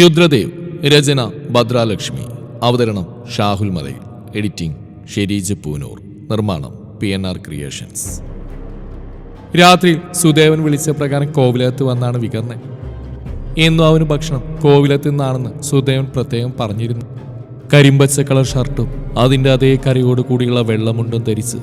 രുദ്രദേവ് രചന ഭദ്രാലക്ഷ്മി. അവതരണം ഷാഹുൽ മലയിൽ എഡിറ്റിംഗ് ഷെരീജ് പൂനൂർ. നിർമ്മാണം പി എൻ ആർ ക്രിയേഷൻസ്. രാത്രി സുദേവൻ വിളിച്ച പ്രകാരം കോവിലകത്ത് വന്നാണ് വികർണൻ. എന്നും അവന് ഭക്ഷണം കോവിലത്ത് നിന്നാണെന്ന് സുദേവൻ പ്രത്യേകം പറഞ്ഞിരുന്നു. കരിമ്പച്ച കളർ ഷർട്ടും അതിന്റെ അതേ കരയോട് കൂടിയുള്ള വെള്ളമുണ്ടും ധരിച്ച്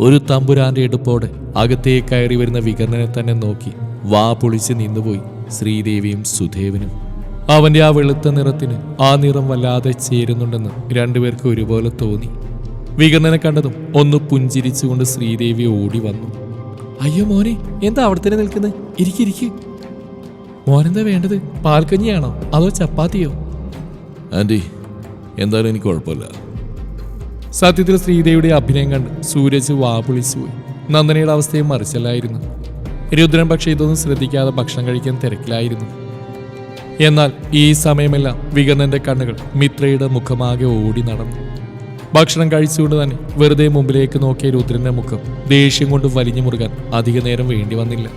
ഒരു തമ്പുരാന്റെ എടുപ്പോടെ അകത്തേ കയറി വരുന്ന വികർണനെ തന്നെ നോക്കി വാ പൊളിച്ച് നിന്നുപോയി ശ്രീദേവിയും സുദേവനും. അവന്റെ ആ വെളുത്ത നിറത്തിന് ആ നിറം വല്ലാതെ ചേരുന്നുണ്ടെന്ന് രണ്ടുപേർക്ക് ഒരുപോലെ തോന്നി. വികർണനെ കണ്ടതും ഒന്ന് പുഞ്ചിരിച്ചുകൊണ്ട് ശ്രീദേവി ഓടി വന്നു. അയ്യോ മോനെ എന്താ അവിടെ തന്നെ നിൽക്കുന്നത് ഇരിക്കിരിക്ക് മോനെന്താ വേണ്ടത്? പാൽക്കഞ്ഞിയാണോ? അതോ ചപ്പാത്തിയോ? ആന്റി എന്തായാലും എനിക്ക് കുഴപ്പമില്ല. സത്യത്തിൽ ശ്രീദേവിയുടെ അഭിനയം കണ്ട് സൂരജ് വാപൊളിച്ചു പോയി. നന്ദനയുടെ അവസ്ഥയും മറിച്ചല്ലായിരുന്നു. രുദ്രൻ പക്ഷേ ഇതൊന്നും ശ്രദ്ധിക്കാതെ ഭക്ഷണം കഴിക്കാൻ തിരക്കിലായിരുന്നു. എന്നാൽ ഈ സമയമെല്ലാം വികർണന്റെ കണ്ണുകൾ മിത്രയുടെ മുഖമാകെ ഓടി നടന്നു. ഭക്ഷണം കഴിച്ചുകൊണ്ട് തന്നെ വെറുതെ മുമ്പിലേക്ക് നോക്കിയ രുദ്രന്റെ മുഖം ദേഷ്യം കൊണ്ട് വലിഞ്ഞു മുറുകാൻ അധിക നേരം വേണ്ടി വന്നില്ല.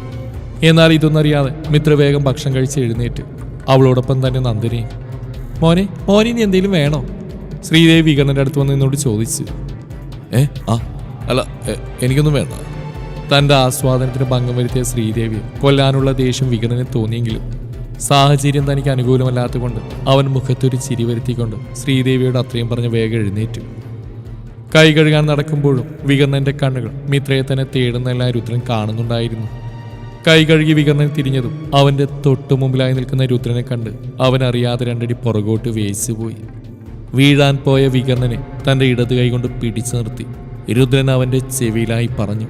എന്നാൽ ഇതൊന്നറിയാതെ മിത്ര വേഗം ഭക്ഷണം കഴിച്ച് എഴുന്നേറ്റ് അവളോടൊപ്പം തന്നെ നന്ദിനി മോനെ മോനെ ഇനി എന്തെങ്കിലും വേണോ? ശ്രീദേവി വികർണന്റെ അടുത്ത് വന്ന് എന്നോട് ചോദിച്ചു. ഏ ആ അല്ല എനിക്കൊന്നും വേണ്ട. തന്റെ ആസ്വാദനത്തിന് ഭംഗം വരുത്തിയ ശ്രീദേവി കൊല്ലാനുള്ള ദേഷ്യം വികണനെ തോന്നിയെങ്കിലും സാഹചര്യം തനിക്ക് അനുകൂലമല്ലാത്തതുകൊണ്ട് അവൻ മുഖത്തൊരു ചിരി വരുത്തിക്കൊണ്ട് ശ്രീദേവിയോട് അത്രയും പറഞ്ഞ് വേഗം എഴുന്നേറ്റു. കൈ കഴുകാൻ നടക്കുമ്പോഴും വികർണന്റെ കണ്ണുകൾ മിത്രയെ തന്നെ തേടുന്നെല്ലാം രുദ്രൻ കാണുന്നുണ്ടായിരുന്നു. കൈ കഴുകി വികർണൻ തിരിഞ്ഞതും അവന്റെ തൊട്ടു മുമ്പിലായി നിൽക്കുന്ന രുദ്രനെ കണ്ട് അവൻ അറിയാതെ രണ്ടടി പുറകോട്ട് വേയിച്ചുപോയി വീഴാൻ പോയ വികർണനെ തന്റെ ഇടത് കൈകൊണ്ട് പിടിച്ചു നിർത്തി. രുദ്രൻ അവന്റെ ചെവിയിലായി പറഞ്ഞു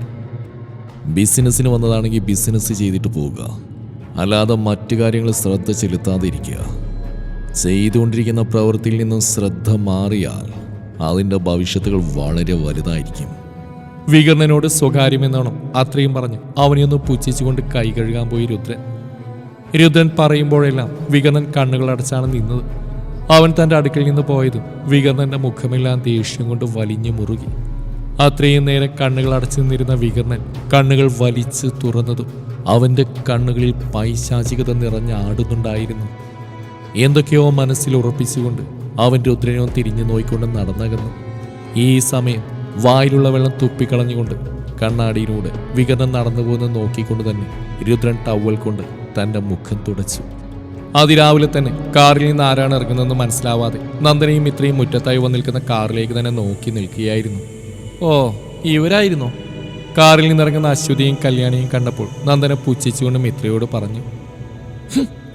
ബിസിനസ്സിന് വന്നതാണെങ്കിൽ ബിസിനസ് ചെയ്തിട്ട് പോവുക. അല്ലാതെ മറ്റു കാര്യങ്ങൾ ശ്രദ്ധ ചെലുത്താതിരിക്കുക. ചെയ്തുകൊണ്ടിരിക്കുന്ന പ്രവൃത്തിയിൽ നിന്നും ശ്രദ്ധ മാറിയാൽ അതിന്റെ ഭവിഷ്യത്തുകൾ വളരെ വലുതായിരിക്കും. വികർണനോട് സ്വകാര്യമെന്നാണോ അത്രയും പറഞ്ഞ് അവനെയൊന്ന് പുച്ഛിച്ചുകൊണ്ട് കൈ കഴുകാൻ പോയി രുദ്രൻ. രുദ്രൻ പറയുമ്പോഴെല്ലാം വികർണൻ കണ്ണുകൾ അടച്ചാണ് നിന്നത്. അവൻ തന്റെ അടുക്കൽ നിന്ന് പോയതും വികർണന്റെ മുഖമെല്ലാം ദേഷ്യം കൊണ്ട് വലിഞ്ഞു മുറുകി. അത്രയും നേരം കണ്ണുകൾ അടച്ചു നിന്നിരുന്ന വികർണൻ കണ്ണുകൾ വലിച്ച് തുറന്നതും അവന്റെ കണ്ണുകളിൽ പൈശാചികത നിറഞ്ഞ ആടുന്നുണ്ടായിരുന്നു. എന്തൊക്കെയോ മനസ്സിൽ ഉറപ്പിച്ചുകൊണ്ട് അവൻ രുദ്രനോ തിരിഞ്ഞു നോയിക്കൊണ്ട് നടന്നകന്നു. ഈ സമയം വായിലുള്ള വെള്ളം തുപ്പിക്കളഞ്ഞുകൊണ്ട് കണ്ണാടിയിലൂടെ വികർണൻ നടന്നു പോകുന്ന നോക്കിക്കൊണ്ട് തന്നെ രുദ്രൻ ടവൽ കൊണ്ട് തന്റെ മുഖം തുടച്ചു. അതിരാവിലെ തന്നെ കാറിൽ നിന്ന് ആരാണ് ഇറങ്ങുന്നതെന്ന് മനസ്സിലാവാതെ നന്ദനയും ഇത്രയും മുറ്റത്തായി വന്നിരിക്കുന്ന കാറിലേക്ക് തന്നെ നോക്കി നിൽക്കുകയായിരുന്നു. ഓ ഇവരായിരുന്നു. കാറിൽ നിന്നിറങ്ങുന്ന അശ്വതിയും കല്യാണിയും കണ്ടപ്പോൾ നന്ദനെ പുച്ഛിച്ചുകൊണ്ട് മിത്രയോട് പറഞ്ഞു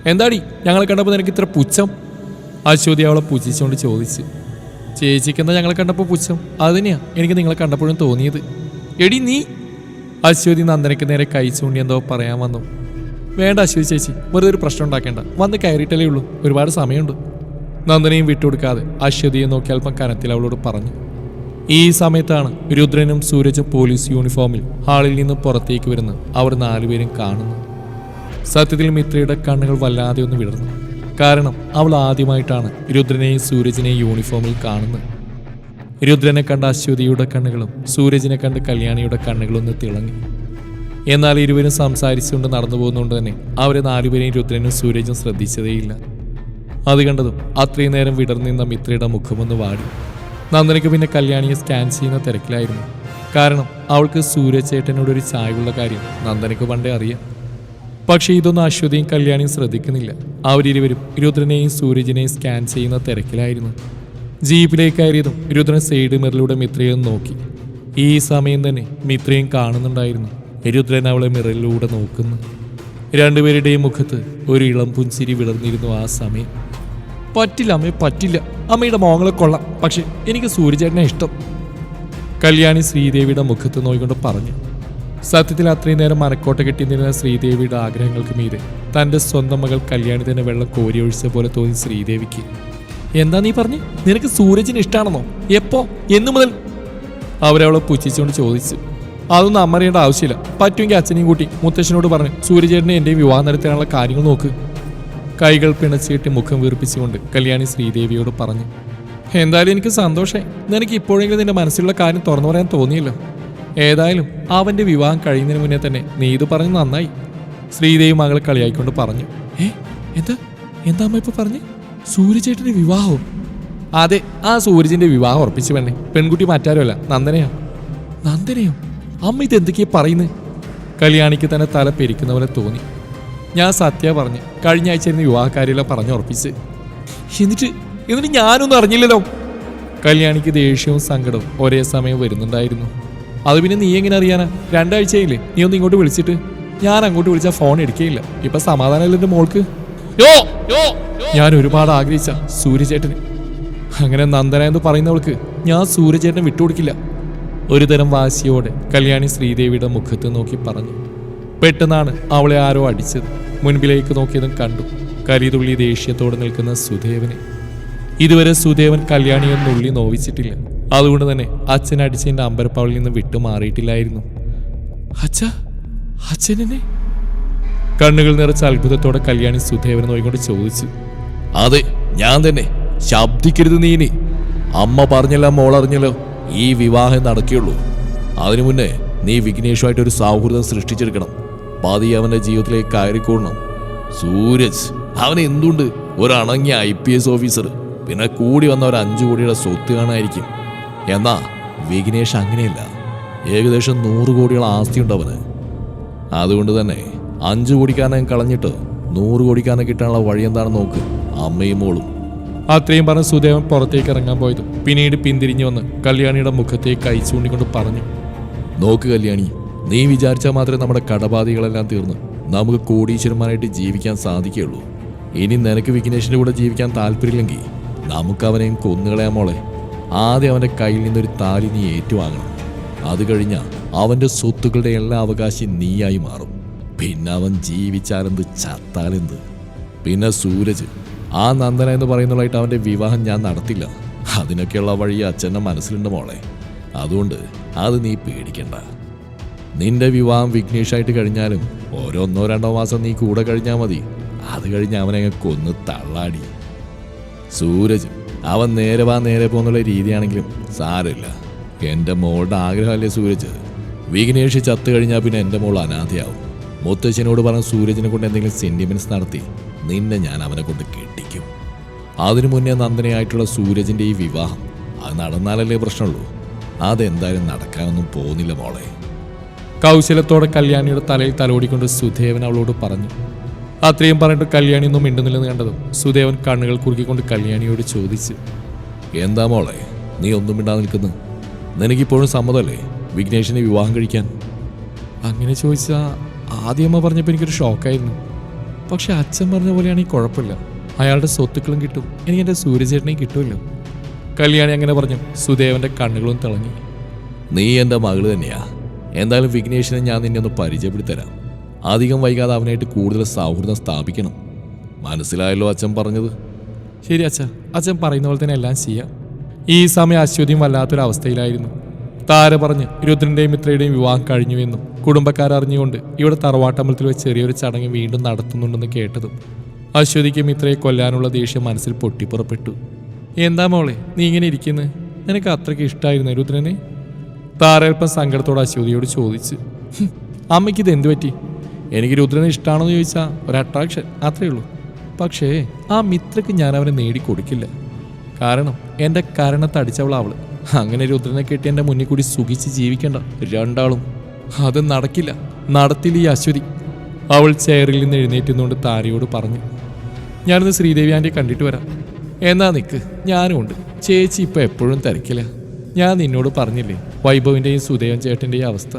എന്താടി ഞങ്ങളെ കണ്ടപ്പോൾ നിനക്ക് ഇത്ര പുച്ഛം? അശ്വതി അവളെ പുച്ഛിച്ചുകൊണ്ട് ചോദിച്ചു ചേച്ചിക്ക് എന്താ ഞങ്ങളെ കണ്ടപ്പോൾ പുച്ഛം? അതിനെയാ? എനിക്ക് നിങ്ങളെ കണ്ടപ്പോഴും തോന്നിയത്. എടി നീ? അശ്വതി നന്ദനയ്ക്ക് നേരെ കൈ ചൂണ്ടി എന്തോ പറയാൻ വന്നു വേണ്ട അശ്വതി ചേച്ചി വെറുതെ ഒരു പ്രശ്നം ഉണ്ടാക്കേണ്ട. വന്ന് കയറിയിട്ടല്ലേ ഉള്ളൂ. ഒരുപാട് സമയമുണ്ട്. നന്ദനയും വിട്ടുകൊടുക്കാതെ അശ്വതിയെ നോക്കി അല്പം കനത്തിൽ അവളോട് പറഞ്ഞു ഈ സമയത്താണ് രുദ്രനും സൂരജും പോലീസ് യൂണിഫോമിൽ ഹാളിൽ നിന്ന് പുറത്തേക്ക് വരുന്ന. അവർ നാലുപേരും കാണുന്നു. സത്യത്തിൽ മിത്രയുടെ കണ്ണുകൾ വല്ലാതെ ഒന്ന് വിടർന്നു. കാരണം അവൾ ആദ്യമായിട്ടാണ് രുദ്രനെയും സൂരജിനെയും യൂണിഫോമിൽ കാണുന്നത്. രുദ്രനെ കണ്ട അശ്വതിയുടെ കണ്ണുകളും സൂരജിനെ കണ്ട് കല്യാണിയുടെ കണ്ണുകളും ഒന്ന് തിളങ്ങി. എന്നാൽ ഇരുവരും സംസാരിച്ചുകൊണ്ട് നടന്നു പോകുന്നതുകൊണ്ട് തന്നെ അവരെ നാലുപേരെയും രുദ്രനും സൂരജും ശ്രദ്ധിച്ചതേയില്ല. അത് കണ്ടതും അത്രയും നേരം വിടർന്നിരുന്ന മിത്രയുടെ മുഖമൊന്ന് വാടി. നന്ദനയ്ക്ക് പിന്നെ കല്യാണിയെ സ്കാൻ ചെയ്യുന്ന തിരക്കിലായിരുന്നു. കാരണം അവൾക്ക് സൂര്യചേട്ടനോട് ഒരു ചായവുള്ള കാര്യം നന്ദനയ്ക്ക് പണ്ടേ അറിയാം. പക്ഷേ ഇതൊന്നും അശ്വതിയും കല്യാണിയും ശ്രദ്ധിക്കുന്നില്ല. അവരിരുവരും രുദ്രനെയും സൂരജിനെയും സ്കാൻ ചെയ്യുന്ന തിരക്കിലായിരുന്നു. ജീപ്പിലേക്ക് കയറിയതും രുദ്രൻ സൈഡ് മിറിലൂടെ മിത്രയെ നോക്കി. ഈ സമയം തന്നെ മിത്രയും കാണുന്നുണ്ടായിരുന്നു. രുദ്രൻ അവളെ മിററിലൂടെ നോക്കുന്നു. രണ്ടുപേരുടെയും മുഖത്ത് ഒരു ഇളം പുഞ്ചിരി വിളർന്നിരുന്നു ആ സമയം. പറ്റില്ല അമ്മേ പറ്റില്ല. അമ്മയുടെ മോങ്ങളെ കൊള്ളാം. പക്ഷെ എനിക്ക് സൂര്യചേട്ടനെ ഇഷ്ടം. കല്യാണി ശ്രീദേവിയുടെ മുഖത്ത് നോയിക്കൊണ്ട് പറഞ്ഞു. സത്യത്തിൽ അത്രയും നേരം കെട്ടി നിന്ന ശ്രീദേവിയുടെ ആഗ്രഹങ്ങൾക്ക് മീതെ തന്റെ സ്വന്തം മകൾ കല്യാണി തന്നെ വെള്ളം കോരി ഒഴിച്ച പോലെ തോന്നി ശ്രീദേവിക്ക്. എന്താ നീ പറഞ്ഞു? നിനക്ക് സൂരജിന് ഇഷ്ടമാണെന്നോ എപ്പോ? എന്നു മുതൽ? അവരവളെ പുച്ഛിച്ചുകൊണ്ട് ചോദിച്ചു. അതൊന്നും അമ്മറിയേണ്ട ആവശ്യമില്ല. പറ്റുമെങ്കിൽ അച്ഛനെയും കൂട്ടി മുത്തശ്ശനോട് പറഞ്ഞു സൂര്യചേട്ടനെ എന്റെയും വിവാഹം നടത്താനുള്ള കാര്യങ്ങൾ നോക്ക്. കൈകൾ പിണച്ചിട്ട് മുഖം വീർപ്പിച്ചുകൊണ്ട് കല്യാണി ശ്രീദേവിയോട് പറഞ്ഞു എന്തായാലും എനിക്ക് സന്തോഷമായി നിനക്ക് ഇപ്പോഴെങ്കിലും നിന്റെ മനസ്സിലുള്ള കാര്യം തുറന്നു പറയാൻ തോന്നിയല്ലോ. ഏതായാലും അവന്റെ വിവാഹം കഴിയുന്നതിന് മുന്നേ തന്നെ നീ ഇത് പറഞ്ഞു നന്നായി. ശ്രീദേവി മകളെ കളിയായിക്കൊണ്ട് പറഞ്ഞു ഏ എന്താ? എന്താ അമ്മ ഇപ്പൊ പറഞ്ഞ്? സൂര്യചേട്ടന്റെ വിവാഹവും അതെ ആ സൂരജിന്റെ വിവാഹം ഉറപ്പിച്ചു വേണേ പെൺകുട്ടി മറ്റാരുമല്ല നന്ദനയാ. നന്ദനയോ? അമ്മ ഇത് എന്തൊക്കെയാ പറയുന്നത് കല്യാണിക്ക് തന്നെ തല പെരിക്കുന്ന പോലെ തോന്നി. ഞാൻ സത്യ പറഞ്ഞ്. കഴിഞ്ഞ ആഴ്ച ഇരുന്ന് വിവാഹക്കാരികളെ പറഞ്ഞു ഉറപ്പിച്ച്. എന്നിട്ട് എന്നിട്ട് ഞാനൊന്നും അറിഞ്ഞില്ലല്ലോ. കല്യാണിക്ക് ദേഷ്യവും സങ്കടവും ഒരേ സമയം വരുന്നുണ്ടായിരുന്നു. അത് പിന്നെ നീ എങ്ങനെ അറിയാനാ? രണ്ടാഴ്ചയില്ലേ നീ ഒന്ന് ഇങ്ങോട്ട് വിളിച്ചിട്ട്. ഞാൻ അങ്ങോട്ട് വിളിച്ചാൽ ഫോൺ എടുക്കുകയില്ല ഇപ്പൊ സമാധാനമല്ല എന്റെ മോൾക്ക്? യോ യോ ഞാൻ ഒരുപാട് ആഗ്രഹിച്ച സൂര്യചേട്ടന്. അങ്ങനെ നന്ദന എന്ന് പറയുന്നവൾക്ക് ഞാൻ സൂര്യചേട്ടനെ വിട്ടുകൊടുക്കില്ല. ഒരു തരം വാശിയോടെ കല്യാണി ശ്രീദേവിയുടെ മുഖത്ത് നോക്കി പറഞ്ഞു. പെട്ടെന്നാണ് അവളെ ആരോ അടിച്ചത്. മുൻപിലേക്ക് നോക്കിയതും കണ്ടു. കരിതുള്ളി ദേഷ്യത്തോടെ നിൽക്കുന്ന സുദേവനെ. ഇതുവരെ സുദേവൻ കല്യാണിയൊന്നുള്ളി നോവിച്ചിട്ടില്ല. അതുകൊണ്ട് തന്നെ അച്ഛൻ അടിച്ചതിന്റെ അമ്പരപ്പാവിൽ നിന്ന് വിട്ടുമാറിയിട്ടില്ലായിരുന്നു അച്ഛ അച്ഛനെ കണ്ണുകൾ നിറച്ച അത്ഭുതത്തോടെ കല്യാണി സുദേവനെ നോയിക്കൊണ്ട് ചോദിച്ചു. അതെ ഞാൻ തന്നെ. ശബ്ദിക്കരുത് നീനി അമ്മ പറഞ്ഞല്ല മോളറിഞ്ഞല്ലോ ഈ വിവാഹം നടക്കുകയുള്ളൂ. അതിനു മുന്നേ നീ വിഘ്നേഷുമായിട്ട് ഒരു സൗഹൃദം സൃഷ്ടിച്ചെടുക്കണം. പതി അവന്റെ ജീവിതത്തിലേക്ക് കയറിക്കൂടണം സൂരജ് അവൻ എന്തുണ്ട്? ഒരണങ്ങിയ ഐ പി എസ് ഓഫീസർ പിന്നെ കൂടി വന്ന ഒരു അഞ്ചു കോടിയുടെ സ്വത്ത് കാണായിരിക്കും. എന്നാ വിഘ്നേഷ് അങ്ങനെയല്ല. ഏകദേശം നൂറ് കോടിയുള്ള ആസ്തിയുണ്ട് അവന്. അതുകൊണ്ട് തന്നെ അഞ്ചു കോടിക്കാരനെ കളഞ്ഞിട്ട് നൂറ് കോടിക്കാരനെ കിട്ടാനുള്ള വഴി എന്താണെന്ന് നോക്ക്. അമ്മയും മോളും. അത്രയും പറഞ്ഞ് സുദേവൻ പുറത്തേക്ക് ഇറങ്ങാൻ പോയത്. പിന്നീട് പിന്തിരിഞ്ഞു വന്ന് കല്യാണിയുടെ മുഖത്തേക്ക് അയച്ചു കൊണ്ടിക്കൊണ്ട് പറഞ്ഞു. നോക്ക് കല്യാണി നീ വിചാരിച്ചാൽ മാത്രമേ നമ്മുടെ കടബാധികളെല്ലാം തീർന്ന്. നമുക്ക് കോടീശ്വരന്മാരായിട്ട് ജീവിക്കാൻ സാധിക്കുകയുള്ളൂ. ഇനി നിനക്ക് വിഘ്നേഷിന്റെ കൂടെ ജീവിക്കാൻ താല്പര്യമില്ലെങ്കിൽ നമുക്ക് അവനെയും കൊന്നുകളയാൻ മോളെ. ആദ്യം അവന്റെ കയ്യിൽ നിന്നൊരു താലി നീ ഏറ്റുവാങ്ങണം. അത് കഴിഞ്ഞാൽ അവന്റെ സ്വത്തുക്കളുടെ എല്ലാ അവകാശം നീയായി മാറും. പിന്നെ അവൻ ജീവിച്ചാലെന്ത് ചത്താലെന്ത്? പിന്നെ സൂരജ് ആ നന്ദന എന്ന് പറയുന്നതായിട്ട് അവന്റെ വിവാഹം ഞാൻ നടത്തില്ല. അതിനൊക്കെയുള്ള വഴി അച്ഛന്റെ മനസ്സിലുണ്ട് മോളെ. അതുകൊണ്ട് അത് നീ പേടിക്കണ്ട. നിന്റെ വിവാഹം വിഘ്നേഷായിട്ട് കഴിഞ്ഞാലും ഓരോന്നോ രണ്ടോ മാസം നീ കൂടെ കഴിഞ്ഞാൽ മതി. അത് കഴിഞ്ഞ് അവനെ കൊന്ന് തള്ളാടി. സൂരജ് അവൻ നേരെ വാ നേരെ പോന്നുള്ള രീതിയാണെങ്കിലും സാരമില്ല. എന്റെ മോളുടെ ആഗ്രഹമല്ലേ സൂരജ്? വിഘ്നേഷ് ചത്തു കഴിഞ്ഞാൽ പിന്നെ എന്റെ മോൾ അനാഥയാവും. മുത്തച്ഛനോട് പറഞ്ഞ സൂരജിനെ കൊണ്ട് എന്തെങ്കിലും സെന്റിമെന്റ്സ് നടത്തി നിന്നെ ഞാൻ അവനെ കൊണ്ട് കെട്ടിക്കും. അതിനു മുന്നേ നന്ദനയായിട്ടുള്ള സൂരജിന്റെ ഈ വിവാഹം അത് നടന്നാലല്ലേ പ്രശ്നമുള്ളൂ? അതെന്തായാലും നടക്കാനൊന്നും പോകുന്നില്ല മോളെ. കൗശലത്തോടെ കല്യാണിയുടെ തലയിൽ തലോടിക്കൊണ്ട് സുധേവൻ അവളോട് പറഞ്ഞു അത്രയും പറഞ്ഞിട്ട് കല്യാണി ഒന്നും മിണ്ടുന്നില്ലെന്ന് കണ്ടതും സുദേവൻ കണ്ണുകൾ കുറുക്കിക്കൊണ്ട് കല്യാണിയോട് ചോദിച്ചു എന്താ മോളെ? നീ ഒന്നും മിണ്ടാതെ നിൽക്കുന്നു. നിനക്കിപ്പോഴും സമ്മതമല്ലേ വിഘ്നേഷിനെ വിവാഹം കഴിക്കാൻ? അങ്ങനെ ചോദിച്ചാൽ ആദ്യമ്മ പറഞ്ഞപ്പോൾ എനിക്കൊരു ഷോക്കായിരുന്നു. പക്ഷെ അച്ഛൻ പറഞ്ഞ പോലെയാണെങ്കിൽ കുഴപ്പമില്ല. അയാളുടെ സ്വത്തുക്കളും കിട്ടും. എനിക്ക് എന്റെ സൂര്യചേട്ടനെയും കിട്ടുമല്ലോ. കല്യാണി അങ്ങനെ പറഞ്ഞു സുദേവന്റെ കണ്ണുകളും തിളങ്ങി. നീ എന്റെ മകൾ തന്നെയാ. എന്തായാലും വിഘ്നേഷിനെ ഞാൻ നിന്നെ ഒന്ന് പരിചയപ്പെടുത്തരാം. അധികം വൈകാതെ അവനായിട്ട് കൂടുതൽ സൗഹൃദം സ്ഥാപിക്കണം. മനസ്സിലായല്ലോ അച്ഛൻ പറഞ്ഞത്? ശരി അച്ഛ അച്ഛൻ പറയുന്ന പോലെ തന്നെ എല്ലാം ചെയ്യാം. ഈ സമയം അശ്വതിയും വല്ലാത്തൊരവസ്ഥയിലായിരുന്നു താര പറഞ്ഞ് രുദ്രന്റെയും മിത്രയുടെയും വിവാഹം കഴിഞ്ഞുവെന്നും കുടുംബക്കാർ അറിഞ്ഞുകൊണ്ട് ഇവിടെ തറവാട്ടമ്പലത്തിൽ വെച്ച് ചെറിയൊരു ചടങ്ങ് വീണ്ടും നടത്തുന്നുണ്ടെന്ന് കേട്ടതും അശ്വതിക്ക് മിത്രയെ കൊല്ലാനുള്ള ദേഷ്യം മനസ്സിൽ പൊട്ടിപ്പുറപ്പെട്ടു. എന്താ മോളെ നീ ഇങ്ങനെ ഇരിക്കുന്നത് നിനക്ക് അത്രയ്ക്ക് ഇഷ്ടമായിരുന്നു രുദ്രനെ? താരൽപ്പം സങ്കടത്തോടെ അശ്വതിയോട് ചോദിച്ച് അമ്മയ്ക്ക് ഇത് എന്തു പറ്റി? എനിക്ക് രുദ്രനെ ഇഷ്ടമാണെന്ന് ചോദിച്ചാൽ ഒരു അട്രാക്ഷൻ അത്രയേ ഉള്ളൂ. പക്ഷേ ആ മിത്രക്ക് ഞാൻ അവനെ നേടിക്കൊടുക്കില്ല. കാരണം എന്റെ കരണത്തടിച്ചവൾ അവൾ അങ്ങനെ രുദ്രനെ കെട്ടി എന്റെ മുന്നിൽ കൂടി സുഖിച്ച് ജീവിക്കേണ്ട രണ്ടാളും അത് നടക്കില്ല. നടത്തില്ല ഈ അശ്വതി. അവൾ ചെയറിൽ നിന്ന് എഴുന്നേറ്റുന്നുകൊണ്ട് താരയോട് പറഞ്ഞു ഞാനിന്ന് ശ്രീദേവി ആന്റെ കണ്ടിട്ട് വരാം. എന്നാ നിൽക്ക് ഞാനും ഉണ്ട്. ചേച്ചി ഇപ്പം എപ്പോഴും തിരക്കില്ല ഞാൻ നിന്നോട് പറഞ്ഞില്ലേ വൈഭവിന്റെയും സുദേവൻ ചേട്ടന്റെയും അവസ്ഥ.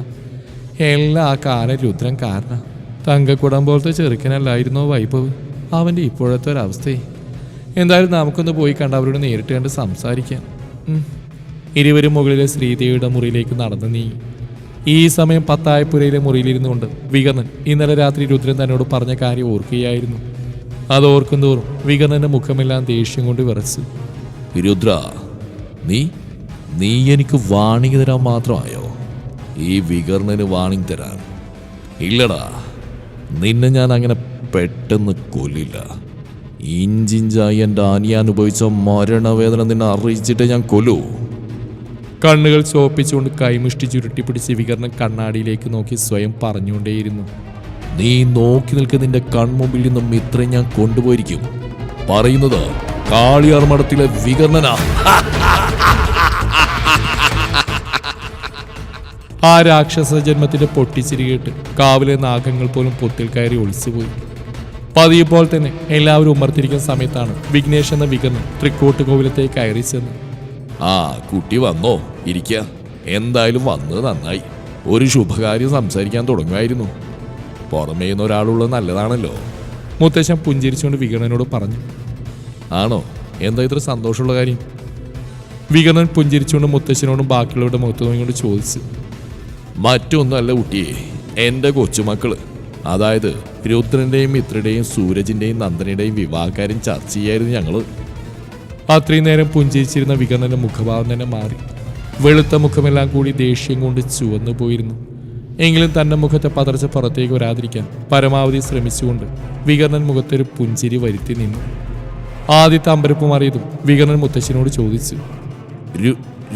എല്ലാം ആ കാല രുദ്രൻ കാരണം. തങ്കക്കുടം പോലത്തെ ചെറുക്കനല്ലായിരുന്നോ വൈഭവ്? അവന്റെ ഇപ്പോഴത്തെ ഒരവസ്ഥയെ എന്തായാലും നമുക്കൊന്ന് പോയി കണ്ട് അവരോട് നേരിട്ട് കണ്ട് സംസാരിക്കാം. ഇരുവരും മുകളിലെ ശ്രീദേവിയുടെ മുറിയിലേക്ക് നടന്നു നീ ഈ സമയം പത്തായപ്പുരയിലെ മുറിയിലിരുന്നു കൊണ്ട് വികർണൻ ഇന്നലെ രാത്രി രുദ്രൻ തന്നോട് പറഞ്ഞ കാര്യം ഓർക്കുകയായിരുന്നു. അത് ഓർക്കും തോറും വികർണന്റെ മുഖമെല്ലാം ദേഷ്യം കൊണ്ട് വിറച്ചു. രുദ്ര നീ? നീ എനിക്ക് വാണിംഗ് തരാൻ മാത്രമായോ? ഈ വികർണന് വാണിംഗ് തരാൻ. ഇല്ലടാ നിന്നെ ഞാൻ അങ്ങനെ പെട്ടെന്ന് കൊല്ലില്ല. ഇഞ്ചിഞ്ചായി എന്റെ അനിയ അനുഭവിച്ച മരണവേദന നിന്നെ അറിയിച്ചിട്ട് ഞാൻ കൊല്ലൂ. കണ്ണുകൾ ചോപ്പിച്ചുകൊണ്ട് കൈമുഷ്ടി ചുരുട്ടിപ്പിടിച്ച് വികർണൻ കണ്ണാടിയിലേക്ക് നോക്കി സ്വയം പറഞ്ഞുകൊണ്ടേയിരുന്നു. നീ നോക്കി നിൽക്കുന്ന നിന്റെ കൺമുമ്പിൽ നിന്നും ഇത്രയും ഞാൻ കൊണ്ടുപോയിരിക്കും. പറയുന്നത് കാളിയാർ മഠത്തിലെ വികർണനാ. ആ രാക്ഷസ ജന്മത്തിന്റെ പൊട്ടിച്ചിരി കേട്ട് കാവിലെ നാഗങ്ങൾ പോലും പൊത്തിൽ കയറി ഒളിച്ചുപോയി. പതിയെ പോലെ തന്നെ എല്ലാവരും ഉമ്മർത്തിരിക്കുന്ന സമയത്താണ് വിഘ്നേഷ് എന്ന വികർണൻ തൃക്കോട്ട് കോവിലത്തെ കയറി ചെന്ന്. ആ കുട്ടി വന്നോ? ഇരിക്ക. എന്തായാലും വന്നത് നന്നായി. ഒരു ശുഭകാര്യം സംസാരിക്കാൻ തുടങ്ങുമായിരുന്നു. പുറമേ നിന്ന് ഒരാളുള്ളത് നല്ലതാണല്ലോ. മുത്തശ്ശൻ പുഞ്ചിരിച്ചുകൊണ്ട് വികർണനോട് പറഞ്ഞു. ആണോ? എന്താ ഇത്ര സന്തോഷമുള്ള കാര്യം? വികർണൻ പുഞ്ചിരിച്ചുകൊണ്ട് മുത്തശ്ശനോടും ബാക്കിയുള്ളവരുടെ മുഖത്ത് നോക്കിക്കൊണ്ട് ചോദിച്ചു. മറ്റൊന്നല്ല കുട്ടിയെ എന്റെ കൊച്ചുമക്കൾ. അതായത് രുദ്രന്റെയും മിത്രയുടെയും സൂരജിന്റെയും നന്ദനയുടെയും വിവാഹകാര്യം ചർച്ച ചെയ്യായിരുന്നു ഞങ്ങൾ. അത്രയും നേരം പുഞ്ചിരിച്ചിരുന്ന വികണന്റെ മുഖഭാവം തന്നെ മാറി. വെളുത്ത മുഖമെല്ലാം കൂടി ദേഷ്യം കൊണ്ട് ചുവന്നു പോയിരുന്നു. എങ്കിലും തന്റെ മുഖത്തെ പതർച്ച പുറത്തേക്ക് വരാതിരിക്കാൻ പരമാവധി ശ്രമിച്ചുകൊണ്ട് വികർണൻ മുഖത്തൊരു പുഞ്ചിരി വരുത്തി നിന്നു. ആദ്യത്തെ അമ്പരപ്പ് മാറിയതും വികർണൻ മുത്തശ്ശനോട് ചോദിച്ചു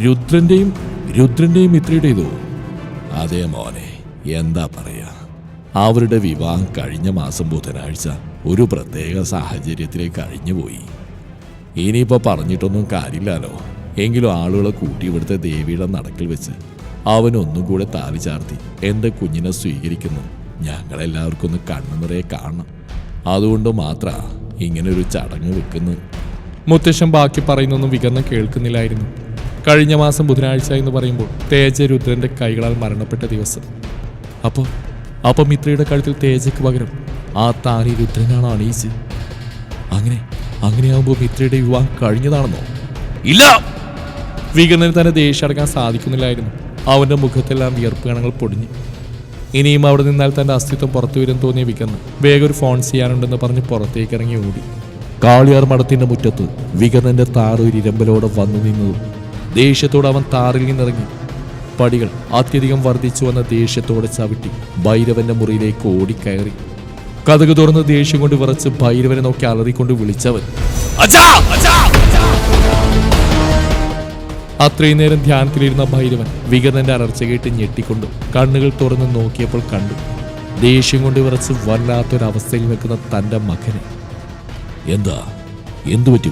രുദ്രന്റെയും രുദ്രന്റെയും ഇത്രയുടേതോ അതെ മോനെ എന്താ പറയാ? അവരുടെ വിവാഹം കഴിഞ്ഞ മാസം ബുധനാഴ്ച ഒരു പ്രത്യേക സാഹചര്യത്തിലേക്ക് കഴിഞ്ഞുപോയി. ഇനിയിപ്പോൾ പറഞ്ഞിട്ടൊന്നും കാര്യമില്ലല്ലോ എങ്കിലും ആളുകളെ കൂട്ടി ഇവിടുത്തെ ദേവിയുടെ നടക്കിൽ വെച്ച് അവനൊന്നും കൂടെ താലി ചാർത്തി എന്റെ കുഞ്ഞിനെ സ്വീകരിക്കുന്നു. ഞങ്ങളെല്ലാവർക്കും ഒന്ന് കണ്ണു. നിറയെ കാണണം അതുകൊണ്ട് മാത്രമാണ് ഇങ്ങനൊരു ചടങ്ങ് വെക്കുന്നത് മുത്തശ്ശൻ ബാക്കി പറയുന്നൊന്നും വികർണം കേൾക്കുന്നില്ലായിരുന്നു. കഴിഞ്ഞ മാസം ബുധനാഴ്ച എന്ന് പറയുമ്പോൾ തേജ രുദ്രന്റെ കൈകളാൽ മരണപ്പെട്ട ദിവസം. അപ്പോൾ അപ്പൊ മിത്രയുടെ കഴുത്തിൽ തേജയ്ക്ക് പകരം ആ താരി രുദ്രനാണ് അണിയിച്ച്. അങ്ങനെ അങ്ങനെയാവുമ്പോൾ മിത്രയുടെ വിവാഹം കഴിഞ്ഞതാണെന്നോ? ഇല്ല! വികർണന് തന്നെ ദേഷ്യം അടക്കാൻ സാധിക്കുന്നില്ലായിരുന്നു. അവന്റെ മുഖത്തെല്ലാം വിയർപ്പ് കണങ്ങൾ പൊടിഞ്ഞു. ഇനിയും അവിടെ നിന്നാൽ തന്റെ അസ്തിത്വം പുറത്തു വരും തോന്നിയ വികർന്ന് വേഗം ഒരു ഫോൺ ചെയ്യാനുണ്ടെന്ന് പറഞ്ഞ് പുറത്തേക്ക് ഇറങ്ങി ഓടി. കാളിയാർ മഠത്തിന്റെ മുറ്റത്ത് വികർന്നന്റെ താറൊരു ഇരമ്പലോടെ വന്നു നിന്നതും ദേഷ്യത്തോടെ അവൻ താറിൽ നിന്നിറങ്ങി. പടികൾ അത്യധികം വർദ്ധിച്ചു വന്ന ദേഷ്യത്തോടെ ചവിട്ടി ഭൈരവന്റെ മുറിയിലേക്ക് ഓടിക്കയറി. കഥക് തുറന്ന് ദേഷ്യം കൊണ്ട് വിറച്ച് ഭൈരവനെ നോക്കി അലറിക്കൊണ്ട് വിളിച്ചവൻ! അത്രയും നേരം ധ്യാനത്തിലിരുന്ന ഭൈരവൻ വികതന്റെ അലർച്ച കേട്ട് ഞെട്ടിക്കൊണ്ട് കണ്ണുകൾ തുറന്ന് നോക്കിയപ്പോൾ കണ്ടു ദേഷ്യം കൊണ്ട് വിറച്ച് വല്ലാത്തൊരവസ്ഥയിൽ നിൽക്കുന്ന തന്റെ മകനെ. എന്താ? എന്തു പറ്റി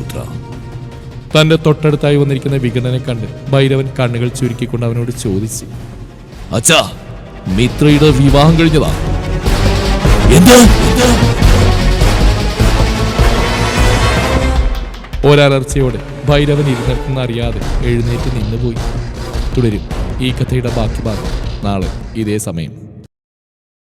തന്റെ തൊട്ടടുത്തായി വന്നിരിക്കുന്ന വികടനെ കണ്ട് ഭൈരവൻ കണ്ണുകൾ ചുരുക്കിക്കൊണ്ട് അവനോട് ചോദിച്ചു അച്ഛാ മിത്രയുടെ വിവാഹം കഴിഞ്ഞതാ. എന്ത്? ഒരലർച്ചയോടെ ഭൈരവൻ ഇരുന്നിടത്തുനിന്ന് അറിയാതെ എഴുന്നേറ്റ് നിന്നുപോയി. തുടരും ഈ കഥയുടെ ബാക്കി ഭാഗം നാളെ ഇതേ സമയം.